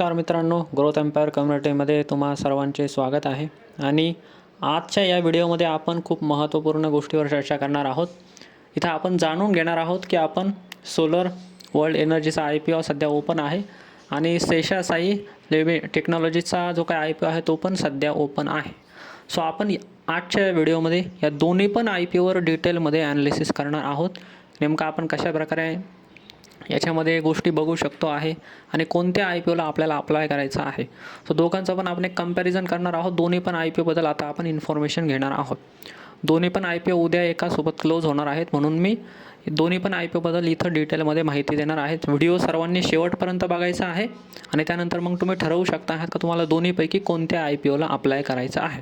नमस्कार मित्रांनो growth empire कम्युनिटीमध्ये तुम्हा सर्वांचे स्वागत आहे. आणि आजच्या या व्हिडिओमध्ये आपण खूप महत्त्वपूर्ण गोष्टीवर चर्चा करणार आहोत. इथं आपण जाणून घेणार आहोत की आपण सोलर वर्ल्ड एनर्जीचा आय पी ओ सध्या ओपन आहे आणि सेशासाई साई टेक्नॉलॉजीचा जो काय आय पी ओ आहे तो पण सध्या ओपन आहे. सो आपण आजच्या या व्हिडिओमध्ये या दोन्ही पण आय पी ओवर डिटेलमध्ये ॲनालिसिस करणार आहोत. नेमकं आपण कशा प्रकारे याच्यामध्ये गोष्टी बघू शकतो आहे आणि कोणत्या आय पी ओला आपल्याला अप्लाय करायचं आहे. सो दोघांचं पण आपण एक कंपॅरिझन करणार आहोत. दोन्ही पण आय पी ओबद्दल आता आपण इन्फॉर्मेशन घेणार आहोत. दोन्ही पण आय पी ओ उद्या एकासोबत क्लोज होणार आहेत. म्हणून मी दोन्ही पण आय पी ओबद्दल इथं डिटेलमध्ये माहिती देणार आहेत. व्हिडिओ सर्वांनी शेवटपर्यंत बघायचा आहे आणि त्यानंतर मग तुम्ही ठरवू शकता आहात का तुम्हाला दोन्हीपैकी कोणत्या आय पी ओला अप्लाय करायचं आहे.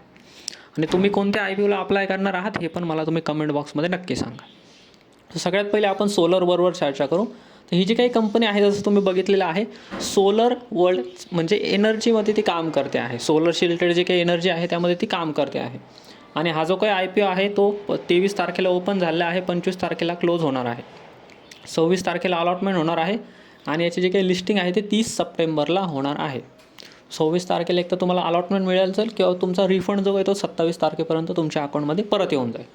आणि तुम्ही कोणत्या आय पी ओला अप्लाय करणार आहात हे पण मला तुम्ही कमेंट बॉक्समध्ये नक्की सांगा. सगळ्यात पहिले आपण सोलर बरोबर चर्चा करू. तर ही जी काही कंपनी आहे जसं तुम्ही बघितलेलं आहे सोलर वर्ल्ड म्हणजे एनर्जीमध्ये ती काम करते आहे. सोलरशी रिलेटेड जे काही एनर्जी आहे त्यामध्ये ती काम करते आहे. आणि हा जो काही आय पी ओ आहे तो तेवीस तारखेला ओपन झालेला आहे पंचवीस तारखेला क्लोज होणार आहे. सव्वीस तारखेला अलॉटमेंट होणार आहे आणि याची जी काही लिस्टिंग आहे ते तीस सप्टेंबरला होणार आहे. सव्वीस तारखेला एक तर तुम्हाला अलॉटमेंट मिळेल जाईल किंवा तुमचा रिफंड जो आहे तो सत्तावीस तारखेपर्यंत तुमच्या अकाउंटमध्ये परत येऊन जाईल.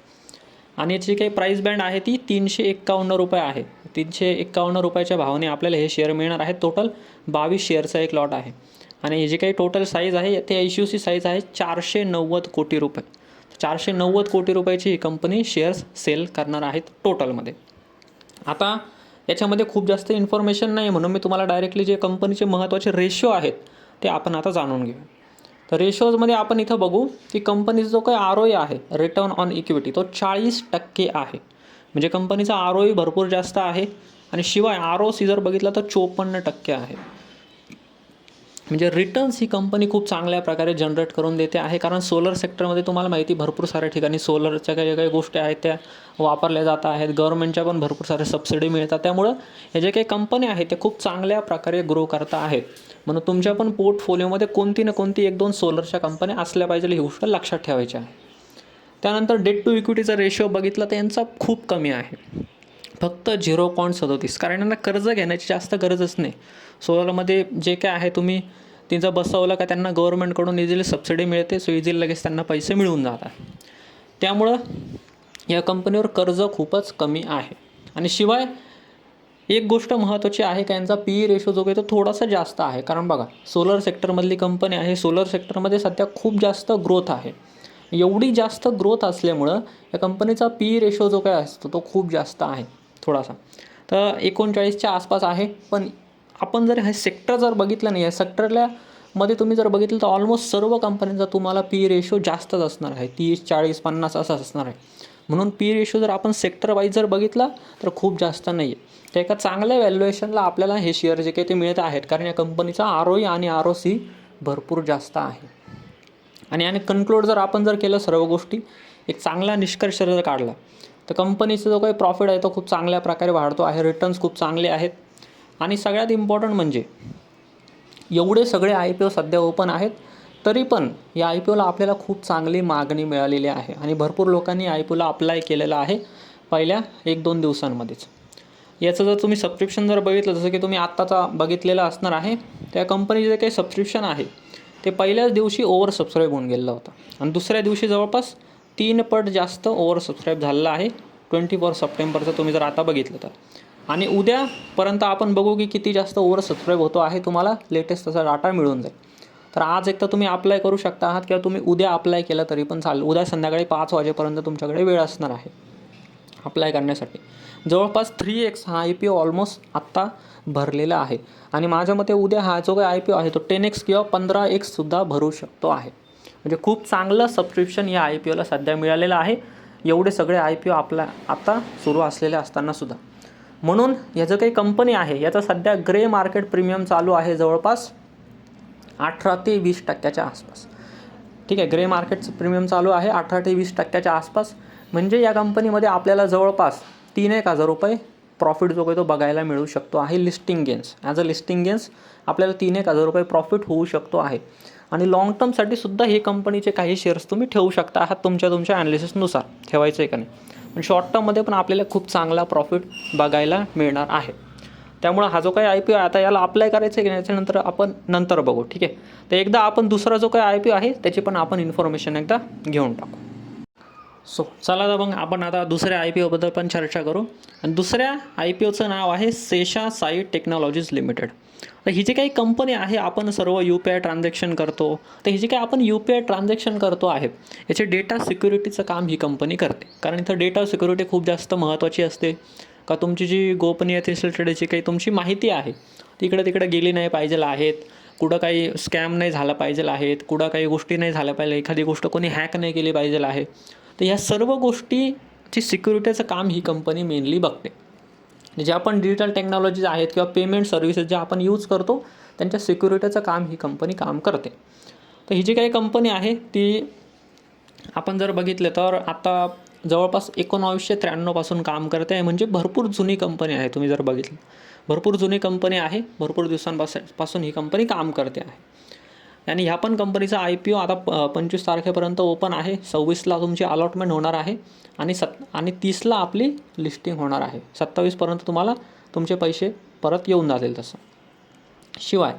आणि याची काही प्राईस बँड आहे ती तीनशे एक्कावन्न रुपये आहे. तीनशे एक्कावन्न रुपयाच्या भावाने आपल्याला हे शेअर मिळणार आहे. टोटल बावीस शेअरचा एक लॉट आहे. आणि हे जे काही टोटल साईज आहे ते एच यू सी साईज आहे चारशे नव्वद कोटी रुपये. चारशे नव्वद कोटी रुपयाची ही कंपनी शेअर्स सेल करणार आहेत टोटलमध्ये आता याच्यामध्ये खूप जास्त इन्फॉर्मेशन नाही म्हणून मी तुम्हाला डायरेक्टली जे कंपनीचे महत्त्वाचे रेशो आहेत ते आपण आता जाणून घेऊ. तर रेशोजमध्ये आपण इथं बघू की कंपनीचा जो काही आर ओ आहे रिटर्न ऑन इक्विटी तो चाळीस टक्के आहे. म्हणजे कंपनीचा आर ओ भरपूर जास्त आहे आणि शिवाय आर ओ सी जर बघितला तर चोपन्न टक्के आहे. म्हणजे रिटर्न्स ही कंपनी खूप चांगल्या प्रकारे जनरेट करून देते आहे. कारण सोलर सेक्टरमध्ये तुम्हाला माहिती भरपूर साऱ्या ठिकाणी सोलरच्या काही काही गोष्टी आहेत त्या वापरल्या जात आहेत. गव्हर्नमेंटच्या पण भरपूर साऱ्या सबसिडी मिळतात. त्यामुळं हे जे काही कंपन्या आहेत ते खूप चांगल्या प्रकारे ग्रो करता आहेत. म्हणून तुमच्या पण पोर्टफोलिओमध्ये कोणती ना कोणती एक दोन सोलरच्या कंपन्या असल्या पाहिजे ही गोष्ट लक्षात ठेवायची आहे. त्यानंतर डेट टू इक्विटीचा रेशिओ बघितला तर यांचा खूप कमी आहे. फक्त झिरो पॉईंट सदोतीस. कारण यांना कर्ज घेण्याची जास्त गरजच नाही. सोलरमध्ये जे काय आहे तुम्ही तिचं बसवलं का त्यांना गव्हर्नमेंटकडून इझिली सबसिडी मिळते सो इझिली लगेच त्यांना पैसे मिळून जातात. त्यामुळं या कंपनीवर कर्ज खूपच कमी आहे. आणि शिवाय एक गोष्ट महत्त्वाची आहे का यांचा पी ई रेशो जो काही तो थोडासा जास्त आहे. कारण बघा सोलर सेक्टरमधली कंपनी आहे सोलर सेक्टरमध्ये सध्या खूप जास्त ग्रोथ आहे. एवढी जास्त ग्रोथ असल्यामुळं या कंपनीचा पी ई रेशो जो काय असतो तो खूप जास्त आहे थोडासा. तर एकोणचाळीसच्या आसपास आहे पण आपण जर हे सेक्टर जर बघितलं नाही या सेक्टरला मध्ये तुम्ही जर बघितलं तर ऑलमोस्ट सर्व कंपन्यांचा तुम्हाला पी रेशो जास्तच असणार आहे. तीस चाळीस पन्नास असाच असणार आहे. म्हणून पी रेशो जर आपण सेक्टर वाईज जर बघितला तर खूप जास्त नाही आहे तर एका चांगल्या व्हॅल्युएशनला आपल्याला हे शेअर जे काही ते मिळत आहेत कारण या कंपनीचा आर ओ आणि आर ओ सी भरपूर जास्त आहे. आणि आणि कन्क्लूड जर आपण जर केलं सर्व गोष्टी एक चांगला निष्कर्ष जर काढला तर कंपनीचा जो काही प्रॉफिट आहे तो खूप चांगल्या प्रकारे वाढतो आहे. रिटर्न्स खूप चांगले आहेत. आणि सगळ्यात इम्पॉर्टंट म्हणजे एवढे सगळे आय पी ओ सध्या ओपन आहेत तरी पण या आय पी ओला आपल्याला खूप चांगली मागणी मिळालेली आहे आणि भरपूर लोकांनी आय पी ओला अप्लाय केलेलं आहे पहिल्या एक दोन दिवसांमध्येच. याचं जर तुम्ही सबस्क्रिप्शन जर बघितलं जसं की तुम्ही आत्ताचा बघितलेलं असणार आहे त्या कंपनीचे जे काही सबस्क्रिप्शन आहे ते पहिल्याच दिवशी ओव्हर सबस्क्राईब होऊन गेलेला होतं. आणि दुसऱ्या दिवशी जवळपास तीन पट जास्त ओव्हर सबस्क्राईब झालेलं आहे ट्वेंटी फोर सप्टेंबरचं तुम्ही जर आता बघितलं तर. आणि उद्यापर्यंत आपण बघू की किती जास्त ओव्हर सबस्क्राईब होतो आहे तुम्हाला लेटेस्ट तसा डाटा मिळून जाईल. तर आज एक तर तुम्ही अप्लाय करू शकता आहात किंवा तुम्ही उद्या अप्लाय केलं तरी पण चालेल. उद्या संध्याकाळी पाच वाजेपर्यंत तुमच्याकडे वेळ असणार आहे अप्लाय करण्यासाठी. जवळपास थ्री एक्स हा आय पी ओ ऑलमोस्ट आत्ता भरलेला आहे. आणि माझ्या मते उद्या हा जो काही आय पी ओ आहे तो टेन एक्स किंवा पंधरा एक्ससुद्धा भरू शकतो आहे. म्हणजे खूप चांगलं सबस्क्रिप्शन या आय पी ओला सध्या मिळालेलं आहे. एवढे सगळे आय पी ओ आपल्या आता सुरू असलेले असतानासुद्धा म्हणून याचं काही कंपनी आहे. याचा सध्या ग्रे मार्केट प्रीमियम चालू आहे जवळपास अठरा ते वीस टक्क्याच्या आसपास. ठीक आहे ग्रे मार्केटचं प्रीमियम चालू आहे अठरा ते वीस टक्क्याच्या आसपास. म्हणजे या कंपनीमध्ये आपल्याला जवळपास तीन एक हजार रुपये प्रॉफिट जो काही तो बघायला मिळू शकतो आहे listing gains as a listing gains आपल्याला तीन एक हजार रुपये प्रॉफिट होऊ शकतो आहे. आणि लाँग टर्मसाठी सुद्धा हे कंपनीचे काही शेअर्स तुम्ही ठेवू शकता आहात तुमच्या तुमच्या ॲनालिसिसनुसार ठेवायचं आहे का नाही? पण शॉर्ट टर्ममध्ये पण आपल्याला खूप चांगला प्रॉफिट बघायला मिळणार आहे. त्यामुळं हा जो काही आय पी ओ आता याला अप्लाय करायचं आहे की याच्यानंतर आपण नंतर बघू ठीक आहे? तर एकदा आपण दुसरा जो काही आय पी ओ आहे त्याची पण आपण इन्फॉर्मेशन एकदा घेऊन टाकू. सो चला तर मग आपण आता दुसऱ्या आय पी ओबद्दल पण चर्चा करू. आणि दुसऱ्या आय पी ओचं नाव आहे सेशा साई टेक्नॉलॉजीज लिमिटेड. तर ही जी काही कंपनी आहे आपण serve U P I transaction करतो. तर ही जी काही आपण यू पी आय ट्रान्झॅक्शन करतो आहे याचे डेटा सिक्युरिटीचं काम ही कंपनी करते. कारण इथं डेटा सिक्युरिटी खूप जास्त महत्त्वाची असते. का तुमची जी गोपनीयतेशी रिलेटेड जी काही तुमची माहिती आहे तिकडे तिकडे तिकडं गेली नाही पाहिजे आहेत कुठं काही स्कॅम नाही झाला पाहिजे आहेत कुठं काही गोष्टी नाही झाल्या पाहिजे एखादी गोष्ट कोणी हॅक नाही केली पाहिजे आहे तर ह्या सर्व गोष्टीची सिक्युरिटीचं काम ही कंपनी मेनली बघते. ज्या आपण डिजिटल टेक्नॉलॉजीज आहेत किंवा पेमेंट सर्व्हिसेस जे आपण यूज करतो त्यांच्या सिक्युरिटीचं काम ही कंपनी काम करते. तर ही जी काही कंपनी आहे ती आपण जर बघितलं तर आता जवळपास एकोणावीसशे त्र्याण्णवपासून काम करते आहे म्हणजे भरपूर जुनी कंपनी आहे तुम्ही जर बघितलं. भरपूर जुनी कंपनी आहे भरपूर दिवसांपासून पासून ही कंपनी काम करते आहे. आणि ह्या पण कंपनीचा आय पी ओ आता प पंचवीस तारखेपर्यंत ओपन आहे. सव्वीसला तुमची अलॉटमेंट होणार आहे. आणि सत् आणि तीसला आपली लिस्टिंग होणार आहे. सत्तावीसपर्यंत तुम्हाला तुमचे पैसे परत येऊन जातील तसं. शिवाय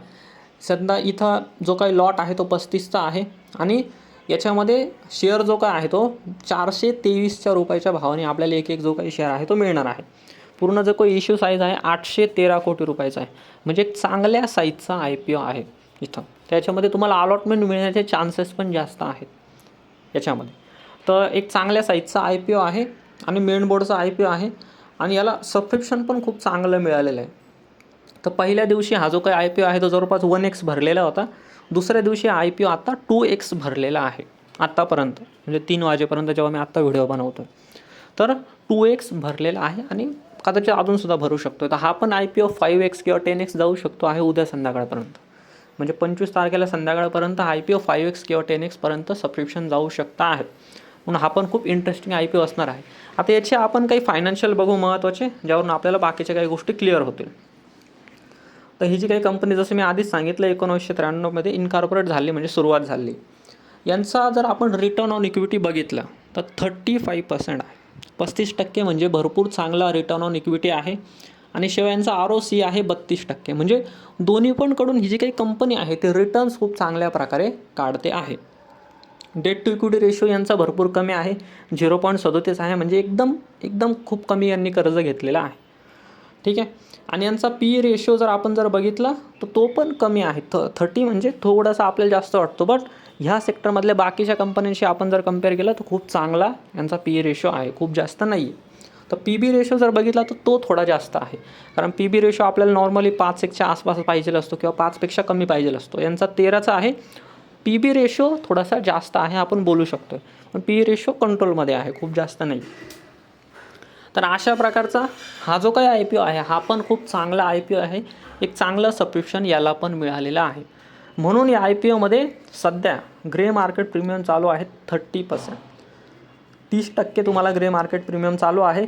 सध्या इथं जो काही लॉट आहे तो पस्तीसचा आहे. आणि याच्यामध्ये शेअर जो काय आहे तो चारशे तेवीसच्या रुपयाच्या भावाने आपल्याला एक एक जो काही शेअर आहे तो मिळणार आहे. पूर्ण जो काही इश्यू साईज आहे आठशे तेरा कोटी रुपयाचा आहे. म्हणजे एक चांगल्या साईजचा आय पी ओ आहे इथं. त्याच्यामध्ये तुम्हाला अलॉटमेंट मिळण्याचे चान्सेस पण जास्त आहेत. याच्यामध्ये. तर एक चांगल्या साईजचा आय पी ओ आहे आणि मेन बोर्डचा आय पी ओ आहे आणि याला सबस्क्रिप्शन पण खूप चांगलं मिळालेलं आहे. तर पहिल्या दिवशी हा जो काही आय पी ओ आहे तो जवळपास वन एक्स भरलेला होता. दुसऱ्या दिवशी आय पी ओ आत्ता टू एक्स भरलेला आहे. आत्तापर्यंत म्हणजे तीन वाजेपर्यंत जेव्हा मी आत्ता व्हिडिओ बनवतो तर टू एक्स भरलेला आहे आणि कदाचित अजूनसुद्धा भरू शकतो तर हा पण I P O five X किंवा टेन एक्स जाऊ शकतो आहे उद्या संध्याकाळपर्यंत. म्हणजे पंचवीस तारखेला संध्याकाळपर्यंत I P O five X किंवा टेन एक्सपर्यंत सबस्क्रिप्शन जाऊ शकता आहे. म्हणून हा पण खूप इंटरेस्टिंग आय पी ओ असणार आहे. आता याचे आपण काही फायनान्शियल बघू महत्त्वाचे ज्यावरून आपल्याला बाकीच्या काही गोष्टी क्लिअर होतील. तर ही जी काही कंपनी जसं मी आधीच सांगितलं एकोणीसशे त्र्याण्णवमध्ये इनकॉर्पोरेट झाली म्हणजे सुरुवात झाली. यांचा जर आपण रिटर्न ऑन इक्विटी बघितलं तर थर्टी फाईव्ह पर्सेंट आहे. पस्तीस टक्के म्हणजे भरपूर चांगला रिटर्न ऑन इक्विटी आहे. आणि शिवाय यांचा आर ओ सी आहे बत्तीस टक्के. म्हणजे दोन्ही पण कडून ही जी काही कंपनी आहे ते रिटर्न्स खूप चांगल्या प्रकारे काढते आहे. डेट टू इक्विटी रेशो यांचा भरपूर कमी आहे. झिरो पॉईंट सदोतीस आहे. म्हणजे एकदम एकदम खूप कमी यांनी कर्ज घेतलेला आहे. ठीक आहे? आणि यांचा पी रेशो जर आपण जर बघितला तर तो पण कमी आहे. थ थर्टी म्हणजे थोडासा आपल्याला जास्त वाटतो. बट ह्या सेक्टरमधल्या बाकीच्या कंपन्यांशी आपण जर कंपेअर केलं तर खूप चांगला यांचा पी रेशो आहे. खूप जास्त नाही आहे तर पी बी रेशो जर बघितला तर तो थोडा जास्त आहे. कारण पी बी रेशो आपल्याला नॉर्मली पाच एकच्या आसपास पाहिजे असतो किंवा पाचपेक्षा कमी पाहिजे असतो. यांचा तेराचा आहे. पी बी रेशो थोडासा जास्त आहे आपण बोलू शकतो पण पी रेशो कंट्रोलमध्ये आहे खूप जास्त नाही. तर अशा प्रकारचा हा जो काही आय पी ओ आहे हा पण खूप चांगला आय पी ओ आहे. एक चांगलं सबस्क्रिप्शन याला पण मिळालेलं आहे. म्हणून या आय पी ओमध्ये सध्या ग्रे मार्केट प्रीमियम चालू आहे थर्टी पर्सेंट तीस टक्के तुम्हाला ग्रे मार्केट प्रीमियम चालू आहे.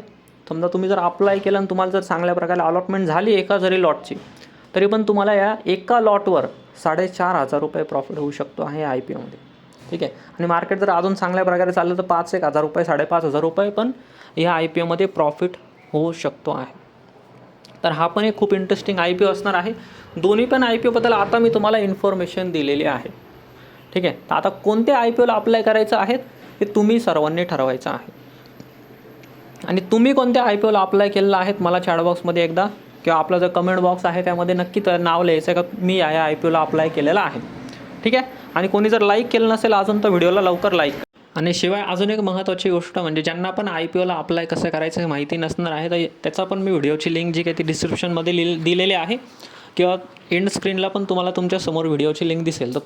समजा तुम्ही जर अप्लाय केलं आणि तुम्हाला जर चांगल्या प्रकारे अलॉटमेंट झाली एका जरी लॉटची तरी पण तुम्हाला या एका लॉटवर साडेचार हजार रुपये प्रॉफिट होऊ शकतो आहे आय पी ओमध्ये ठीक आहे? आणि मार्केट जर अजून चांगल्या प्रकारे चाललं तर पाच एक हजार रुपये साडेपाच हजार रुपये पण या आय पी ओमध्ये प्रॉफिट होऊ शकतो आहे. तर हा पण एक खूप इंटरेस्टिंग आय पी ओ असणार आहे. दोन्ही पण आय पी ओबद्दल आता मी तुम्हाला इन्फॉर्मेशन दिलेली आहे. ठीक आहे? तर आता कोणत्या आय पी ओला अप्लाय करायचं आहेत हे तुम्ही सर्वांनी ठरवायचं आहे. आणि तुम्ही कोणत्या आय पी ओला अप्लाय केलेलं आहेत मला चॅटबॉक्समध्ये एकदा किंवा आपला जो कमेंट बॉक्स आहे त्यामध्ये नक्की तर नाव लिहायचं आहे का? मी या आय पी ओला अप्लाय केलेलं आहे. ठीक आहे? आणि कोणी जर लाईक केलं नसेल अजून तर व्हिडिओला लवकर लाईक आणि शिवाय अजून एक महत्त्वाची गोष्ट म्हणजे ज्यांना पण आय पी ओला अप्लाय कसं करायचं हे माहिती नसणार आहे तर त्याचा पण मी व्हिडिओची लिंक जी काही ती डिस्क्रिप्शनमध्ये लिहि दिलेली आहे. किंवा एंड स्क्रीनला पण तुम्हाला तुमच्यासमोर व्हिडिओची लिंक दिसेल. तर तो